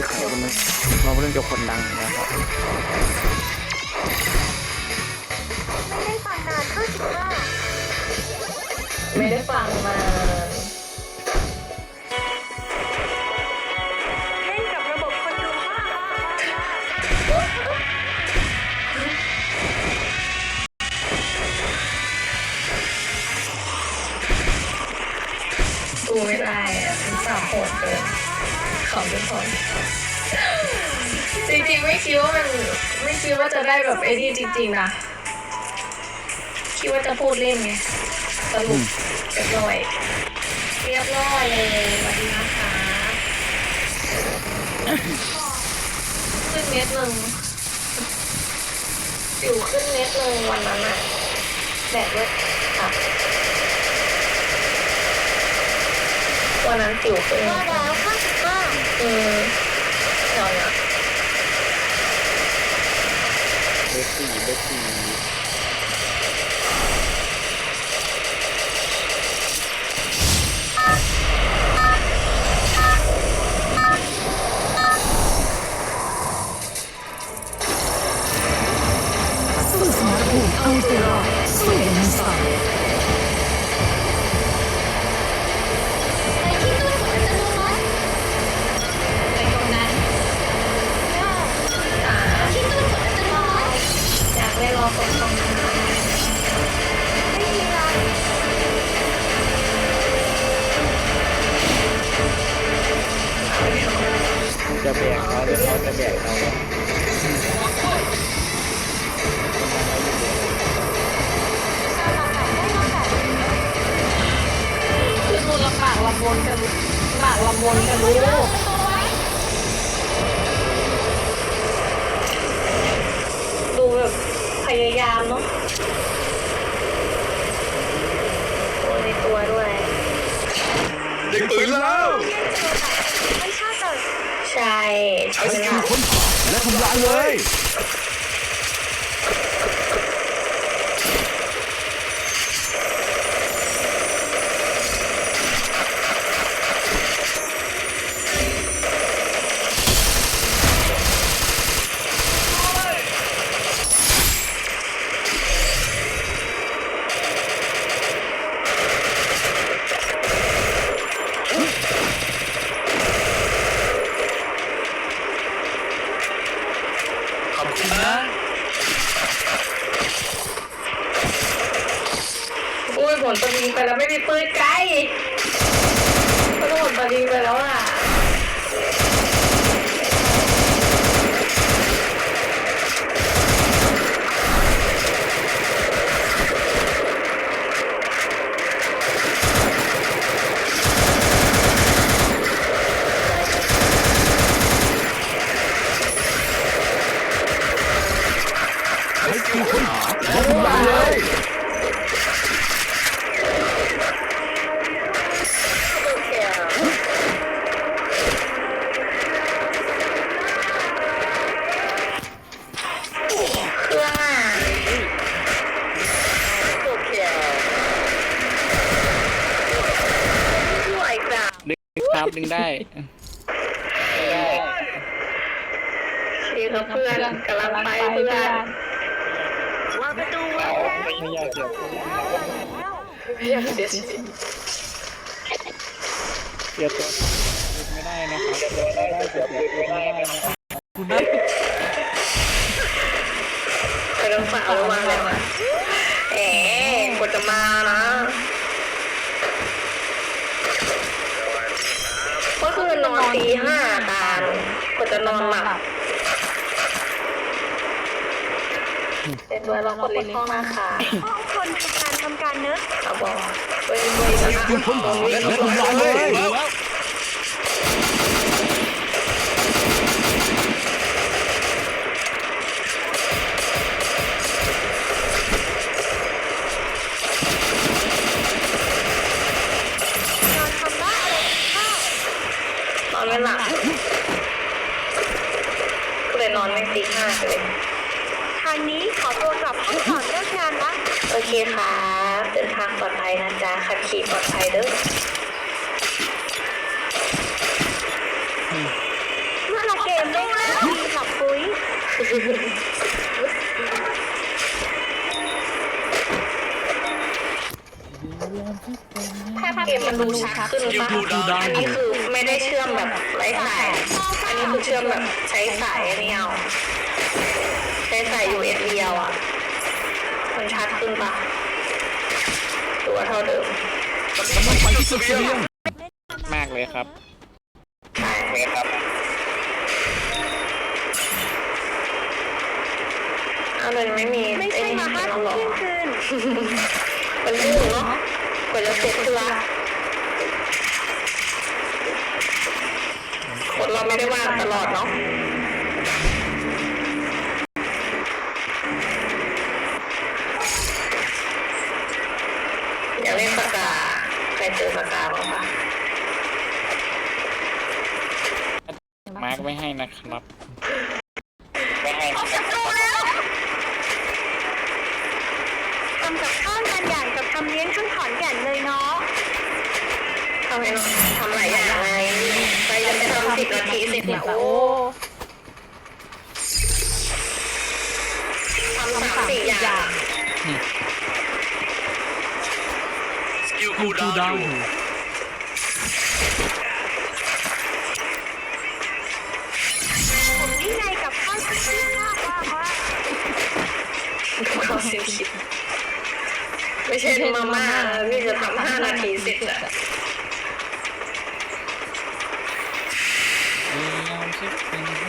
ที่ใครคนนึงเราเรื่องเกี่ยวกับคนดังนะครับไม่ได้ฟังนานเข้าสิบห้าไม่ได้ฟังมาเล่นกับระบบคนดูฮ่าฮ่าฮ่าดูไม่ได้อะเป็นสาวโหดเกิน ขำทุกคนจริงๆไม่คิดว่ามันไม่คิดว่าจะได้แบบไอ้นี่จริง ๆ นะ คิดว่าจะพูดเล่นไงสรุปเรียบร้อยเรียบร้อยเลยสวัสดีนะคะขึ้นเม็ดหนึ่งอยู่ขึ้นเม็ดหนึ่งวันนั้นอะแดดด้วยค่ะวันนั้นสิวขึ้น ว่าแล้วเข้าสิบห้าอืมเดี๋ยวนะเบอร์สี่เบอร์สี่ ลำบากลำบนกันรู้ดูแบบพยายามเนาะตัวในตัวด้วย เด็กตื่นแล้วไม่ใช่แต่ใช่ ใช้สกิลค้นหาและทำลายเลย ขอบคุณนะ อุ้ยผลตะลิงไปแล้วไม่มีปืนไกลก็โดนตะลิงไปแล้วล่ะ ใช้ส กิลค้นหาและทำลายเลยเครื่องอะสวยจังดึงครับดึงได้ได้ดีครับเพื่อนกำลังไปเพื่อน วางประตูไว้แล้วไม่ยากเกี่ยวเพื่อนเดี๋ยวเกียวตัวไม่ได้นะครับเกี่ยตัวได้เกียวตัวไม่ได้นะครับคุณได้ไปต้องฝากระวังเลยว่ะแหมกว่าจะมานะก็คือนอนตีห้าตาลกว่าจะนอนหลับ เป็นด้วยเราคนเล็กห้องหน้าค่ะห้องคนคือการทำการเนื้อะเราบอกเว้ยเว้ยใช้สกิลค้นหาและทำลายเลย เคครับเดินทางปลอดภัยนะจ๊ะขับขี่ปลอดภัยเด้อเมื่อไรแค่ภาพเกมมันดูชัดขึ้นปะอันนี้คือไม่ได้เชื่อมแบบไร้สาย อันนี้คือเชื่อมแบบใช้สายอันนี้เอาใช้สาย USB เอาอะ มันชัดขึ้นปะหรือว่าเท่าเดิมกำลังไปที่จุดเสบียงมากเลยครับใช่ไหมครับเอาเลยไม่มีไม่ใช่มาห้าไอ้ทุ่มหรอเที่ยงคืนมันลื่นเนาะกว่าจะเสร็จคือละคนเราไม่ได้ว่างตลอดเนาะ มาร์กไม่ให้นะครับทำกับข้าวงานใหญ่กับทำเลี้ยงทั้งขอนแก่นเลยเนาะทำไมทำหลายอย่างไงไปจะไปทำสิบนาทีสิบนาทีโอ้ทำสามสี่อย่างสกิลคูลดาวน์ ไม่ใช่มาม่าที่จะทำห้านาทีเสร็จอะพยายามคิดเป็น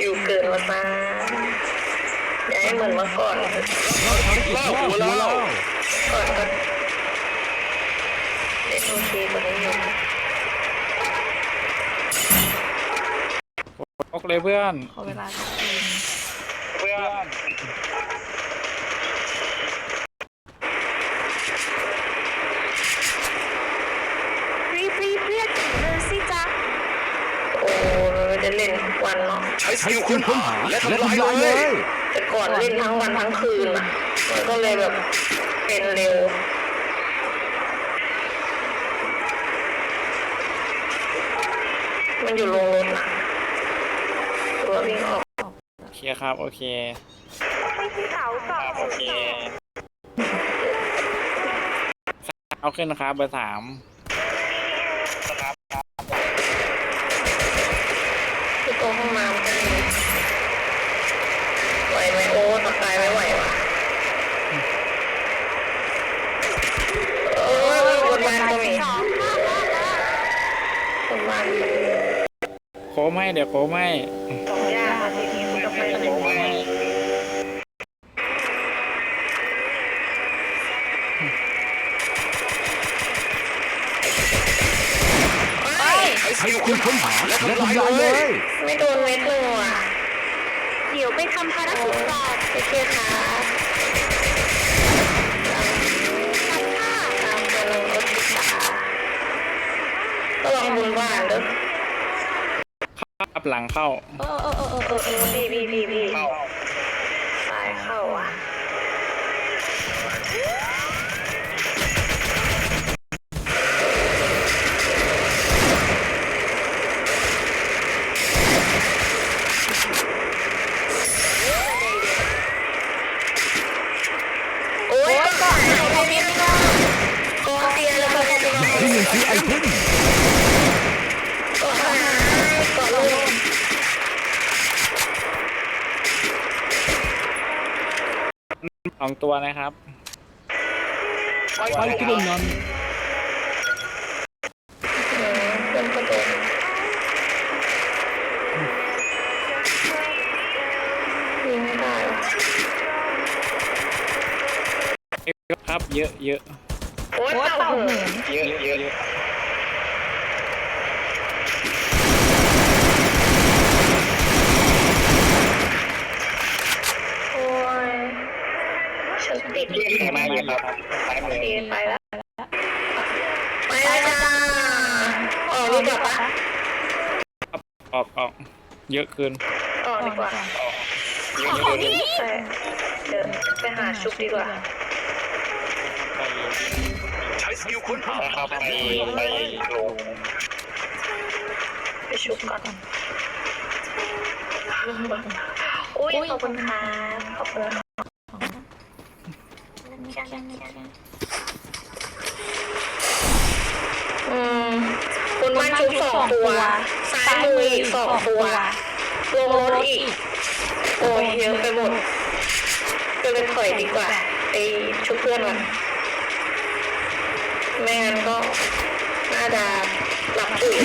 ชิวเกินมาซะอย่าให้เหมือนเมื่อก่อนล่าหัวแล้วก่อนก็เล่นโอเคกว่านี้อยู่โอเคเลยเพื่อนขอเวลาเพื่อน วันเนาะใช้สกิลค้นหาและทำลายเลย แต่ก่อนเล่นทั้งวันทั้งคืนอะมันก็เลยแบบเป็นเร็วมันอยู่ลงรถนะตัววิ่งออกโอเคครับ โอเคให้พี่เต๋าตอบโอเค เอาขึ้นนะครับเบอร์สาม คือตัวห้องน้ำก็มีไหวไหมโอ้ตะกายไม่ไหวว่ะเออบนบ้านก็มี สองห้าห้าห้า บนบ้านก็มีโค้งให้เดี๋ยวโค้งให้สองอย่างอาทิตย์นี้มันก็ไม่ได้โค้งให้เฮ้ยใช้สกิลค้นหาและทำลายเลย ไม่โดนเม็ดเลยว่ะเดี๋ยวไปทำภารกิจก่อนโอเคค่ะ องบนบ้านเด้ออับหลังเข้าเออเออเออเออเออเออพี่พี่พี่พี่สายเข้าอะ สองตัวนะครับ Bay ปกระโดดยิงไม่ครับ เยอะเยอะโอ๊เต่าเหินอะเยอะเยอะ ติดเยอะมากเลยครับซ้ายมือไปแล้วไปแล้วจ้าออกดีกว่าปะออกออกเยอะเกินออกดีกว่าออะเยอะใช่เดี๋ยวไปหาชุบดีกว่าใช้สกิลค้นหาครับไปไปลงไปชุบก่อนอุ้ยขอบคุณค่ะขอบคุณ อืมคุณบ้านชุบสองตัว ซ้ายมืออีกสองตัว ลงรถอีก โอ้ยเยอะไปหมดก็เลยถอยดีกว่า ไปชุบเพื่อนก่อนไม่งั้นก็น่าจะหลับปุ๋ย